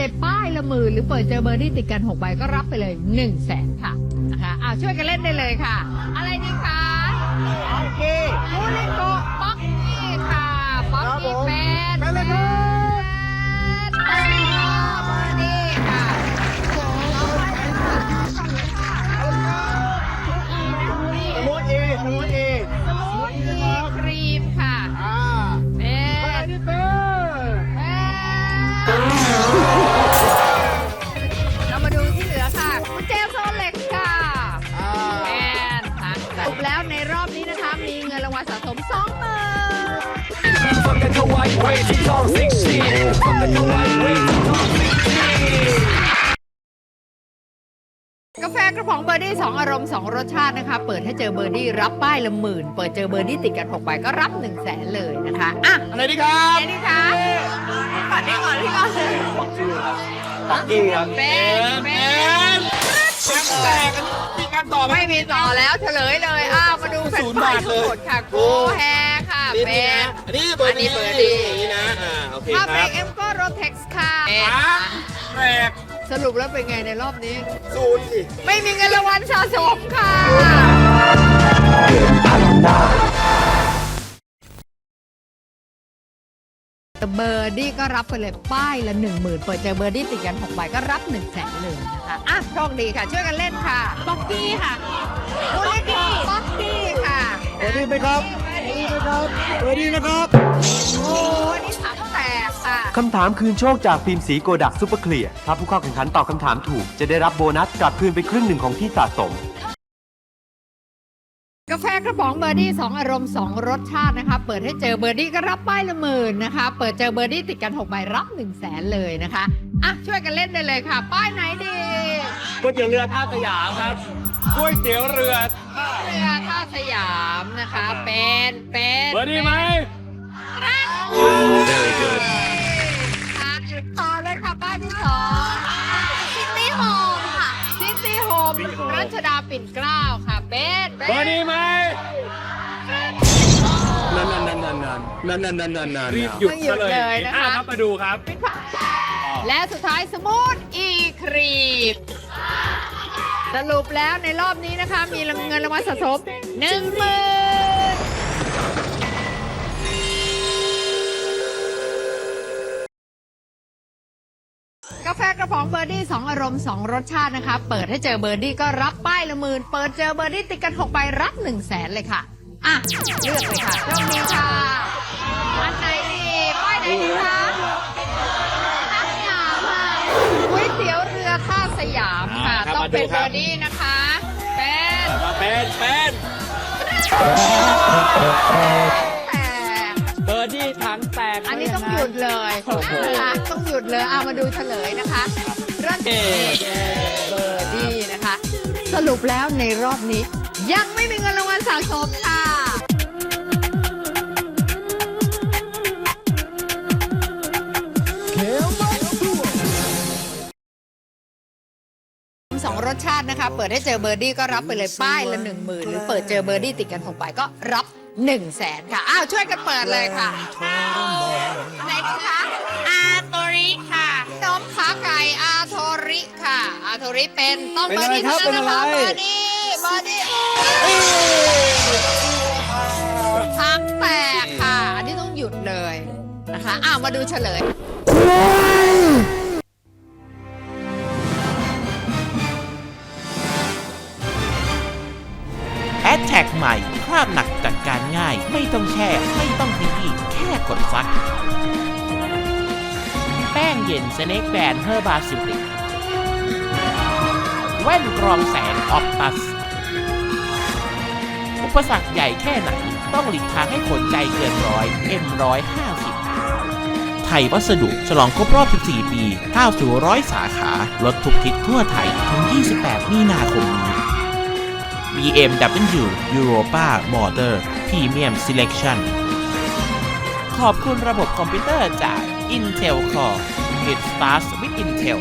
เลยป้ายละหมื่นหรือเปิดเจอเบอร์ดี้ติดกัน6ใบก็รับไปเลย1นึ่งแสนค่ะนะคะอ้าวช่วยกันเล่นได้เลยค่ะ อะไรดีคะ แล้วในรอบนี้นะคะ มีเงินรางวัลสะสมสองหมื่น From the new white way to talk 16. From the new white way to talk 16. กาแฟกระป๋องเบอร์ดี้สองอารมณ์สองรสชาตินะคะ เปิดให้เจอเบอร์ดี้รับป้ายละหมื่น เปิดเจอเบอร์ดี้ติดกันหกใบก็รับ1นึ่งแสนเลยนะคะ อะอะไรดีครับเดี๋ยวนี้คะก่อนที่ก่อนที่ก่อนปักกิ่งครับเป็นเป็นแชมป์แตกกันมีการต่อไหมไม่มีต่อแล้วเฉลยเลย ศูนย์ป้ายบาททั้เลงยหมดค่ะโกแฮค่ะนี่เป็นี่นนะอันนี้เบอร์อันนี้ดีเบอร์ดีอย่างนี้นะอ่าโอเคถ้าคเบรรับกเอ็มก็รถเท็กซ์ค่ะเป็นอ่าแตกสรุปแล้วเป็นไงในรอบนี้ ศูนย์สิ ไม่มีเงินรางวัลสะสมค่ะเบอร์ดี้ก็รับไปเลยป้ายละหนึ่งหมื่นเปิดเจอเบอร์ดี้ติดกันหกใบก็รับหนึ่งแสนเลยนะคะ อะโชคดีค่ะ ช่วยกันเล่นค่ะ บ็อกกี้ค่ะ ดีไหมครับเบอร์ดีไหมครับเบอร์ดีนะครับ โอ้ยนี่ถามแตกค่ะ คำถามคืนโชคจากฟิล์มสีโกดักซูเปอร์เคลียร์ถ้าผู้เข้าแข่งขันตอบคำถามถูก จะได้รับโบนัสกลับคืนไปครึ่งหนึ่งของที่สะสม กาแฟกระป๋องเบอร์ดี้สองอารมณ์สองรสชาตินะคะ เปิดให้เจอเบอร์ดี้ก็รับป้ายละหมื่นนะคะ เปิดเจอเบอร์ดี้ติดกันหกใบรับ1นึ่งแสนเลยนะคะ อะ ช่วยกันเล่นได้เลยค่ะ ป้ายไหนดี ก๋วยเตี๋ยวเรือท่าสยามครับ ก๋วยเตี๋ยวเรือเรือท่าสยามนะคะ เป็นเป็นเบอร์ดีไหมค่ะต่อเลยค่ะป้ายที่สองซิตี้โฮมค่ะซิตี้โฮมรัชดาปิ่นเกล้าค่ะเป็นเป็นเบอร์ดีไหมนั่นนั่นนั่นนั่นนั่นนั่นนั่นนั่นนั่นรีบหยุดต้องหยุดเลยนะคะครับมาดูครับ และสุดท้ายสมูทอีครีม สรุปแล้วในรอบนี้นะคะ มีเงินรางวัลสะสมหนึ่งหมื่นกาแฟกระป๋องเบอร์ดี้สองอารมณ์สองรสชาตินะคะ เปิดให้เจอเบอร์ดี้ก็รับป้ายละหมื่นเปิดเจอเบอร์ดี้ติดกันหกใบรับหนึ่งแสนเลยค่ะอะเลือกเลยค่ะโชคดีค่ะอันไหนดีป้ายไหนดีคะท่าสยามค่ะก๋วยเตี๋ยวเรือท่าสยามค่ะอ่าครับ ต้องเป็นมาดูคเบรับอร์ดี้นะคะเป็นมาเป็นเป็นแต่เบอร์ดี้ถังแตกอันนี้ต้องหยุดเลยนะคะต้องหยุดเลยเอามาดูเฉลยนะคะเริ่มเบอร์ดี้นะคะ สรุปแล้วในรอบนี้ ยังไม่มีเงินรางวัลสะสมค่ะ ชาตินะคะ เปิดให้เจอเบอร์ดี้ก็รับไปเลยป้ายละหนึ่งหมื่นหรือเปิดเจอเบอร์ดี้ติดกันหกใบก็รับหนึ่งแสนค่ะ อ้าวช่วยกันเปิดเลยค่ะไหนดีคะอาโทริค่ะน้มขาไก่อาโทริค่ะ อาโทริเป็นต้องเบอร์ดี้เท่านั้นนะคะเบอร์ดี้เบอร์ดี้ทั้งแตกค่ะอันนี้ต้องหยุดเลยนะคะอ้าวมาดูเฉลย แอดแท็กใหม่คราบหนักจัดการง่าย ไม่ต้องแช่ ไม่ต้องขยี้แค่กดซัก แป้งเย็นสเน็กแบนเฮอร์บาซิลิกแว่นกรองแสงออปตัส อุปสรรคใหญ่แค่ไหน ต้องหลีกทางให้ขนใจเกินร้อย M150 ไทยวัสดุฉลองครบรอบ 14 ปีก้าวสู่ร้อยสาขา ลดทุกทิศทั่วไทย ถึง 28 มีนาคมนี้ BMW Europa Motor Premium Selection ขอบคุณระบบคอมพิวเตอร์จาก Intel Core It starts with Intel